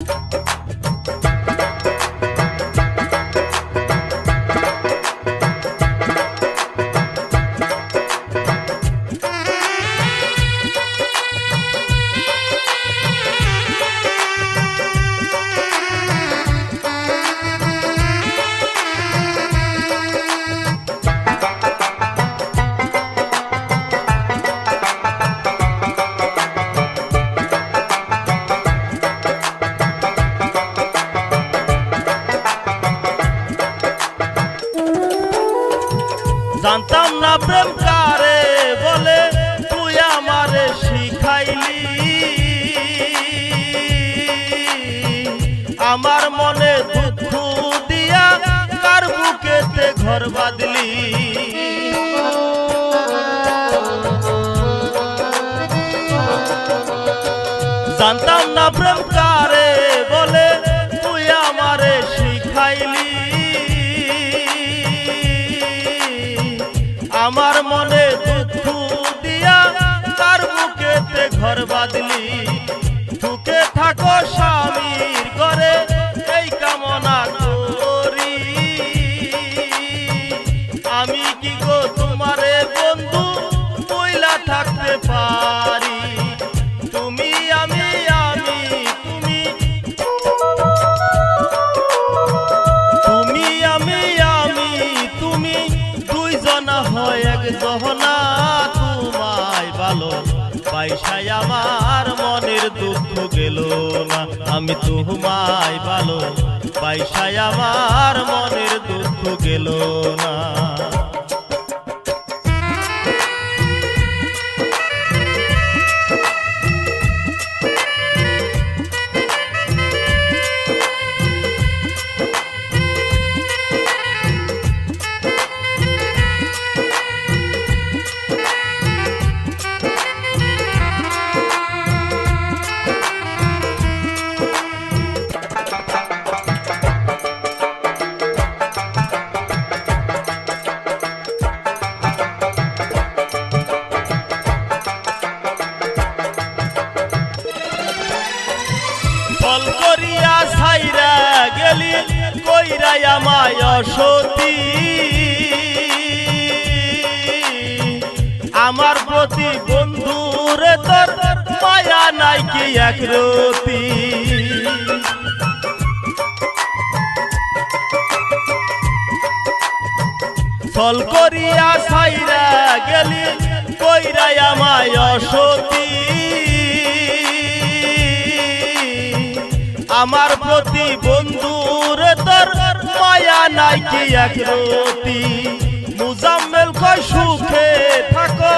Música জানতাম না প্রেম কারে বলে, তুই আমারে শিখাইলি। আমার মনে দুঃখ দিয়া কার বুকেতে ঘর বাঁধলি? জানতাম না প্রেম কারে আমার মনে দুঃখ দিয়া তার বুকেতে ঘর বাঁধলি। ঢুকে থাকো স্বামীর এক গহনা তোমায় ভালো পয়সায় আমার মনের দুঃখ গেল না। আমি তোমায় ভালো পয়সায় আমার মনের দুঃখ গেল না। ফল করিয়া ছাইরা গেলি, কইরা আমায় সতী আমার প্রতি বন্ধুরে তোর মায়া নাই কি এক রতি। ফল করিয়া ছাইরা গেলি কইরা আমায় সতী আমার প্রতি বন্ধুর তোর মায়া নাই কি এক রতি? মুজাম্মেল, কয় সুখে থাকো,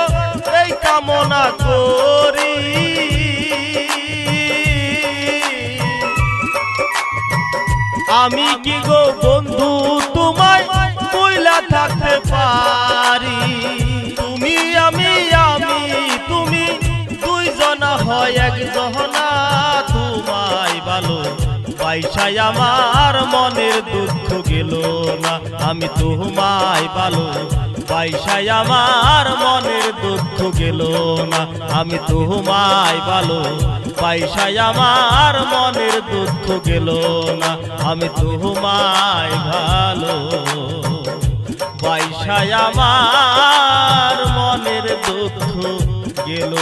এই কামনা করি। আমি কি গো বন্ধু? পয়সায় আমার মনের দুঃখ গেল না। আমি তোমায় ভালো পয়সায় আমার মনের দুঃখ গেল না। আমি তোমায় ভালো পয়সায় আমার মনের দুঃখ গেল না। আমি তোমায় ভালো পয়সায় আমার মনের দুঃখ গেল